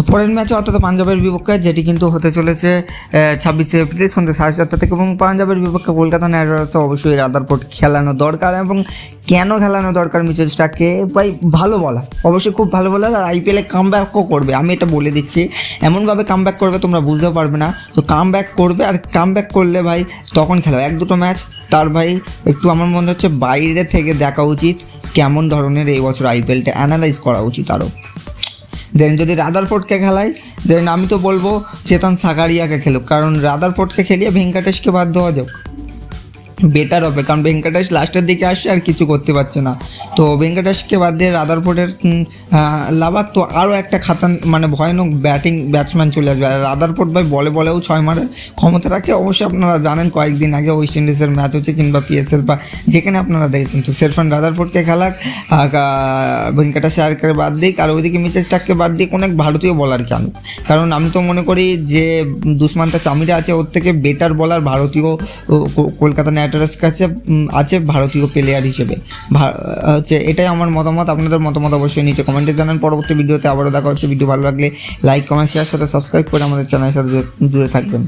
তো পরের ম্যাচে অর্থাৎ পাঞ্জাবের বিপক্ষে, যেটি কিন্তু হতে চলেছে ছাব্বিশে এপ্রিল সন্ধ্যে সাড়ে চারটা থেকে, এবং পাঞ্জাবের বিপক্ষে কলকাতা নাইট রাইডার্সে অবশ্যই রাদারপোর্ট খেলানো দরকার, এবং কেন খেলানো দরকার মিচেল স্টাককে ভাই, ভালো বলা অবশ্যই খুব ভালো বলা আর আইপিএলে কাম ব্যাকও করবে, আমি এটা বলে দিচ্ছি। এমনভাবে কাম ব্যাক করবে, তোমরা বুঝতেও পারবে না। তো কাম ব্যাক করবে, আর কাম ব্যাক করলে ভাই, তখন খেলো। এক দুটো ম্যাচ, তার ভাই, একটু আমার মনে হচ্ছে বাইরে থেকে দেখা উচিত, কেমন ধরনের এই বছর আইপিএলটা অ্যানালাইজ করা উচিত আরও দেন যদি রাদার রাদারফোর্ডকে খেলায় দেন আমি তো বলব চেতন সাকারিয়াকে খেলুক। কারণ রাদার রাদারফোর্ডকে খেলিয়ে ভেঙ্কাটেশকে বাধ্য হওয়া যাক। বেটার হবে, কারণ ভেঙ্কাটেশ লাস্টের দিকে আসছে আর কিছু করতে পারছে না। তো ভেঙ্কটেশকে বাদ দিয়ে রাদারফোর্ডের লাভার তো আরও একটা খাতান মানে ভয়ানক ব্যাটিং ব্যাটসম্যান চলে আসবে। আর রাদারফোর্ড ভাই বলে বলেও ছয় মারের ক্ষমতা রাখে। অবশ্যই আপনারা জানেন, কয়েকদিন আগে ওয়েস্ট ইন্ডিজের ম্যাচ হচ্ছে কিংবা পিএসএল বা যেখানে আপনারা দেখেছেন। তো সেরফান রাদারফোর্ডকে খেলাক ভেঙ্কটেশ আয়ারকে বাদ দিক, আর ওইদিকে মিসেস টাককে বাদ দিক, অনেক ভারতীয় বলারকে আনুক। কারণ আমি তো মনে করি যে দুষ্মান্তা চামিরা আছে, ওর থেকে বেটার বলার ভারতীয় কলকাতা নাইট রাইডার্স কাছে আছে ভারতীয় প্লেয়ার হিসেবে। ভা- হচ্ছে, এটাই আমার মতামত। আপনাদের মতামত অবশ্যই নিচে কমেন্টে জানান। পরবর্তী ভিডিওতে আবারও দেখা হচ্ছে। ভিডিও ভালো লাগলে লাইক কমেন্ট শেয়ার সাথে সাবস্ক্রাইব করে আমাদের চ্যানেলের সাথে জুড়ে থাকবেন।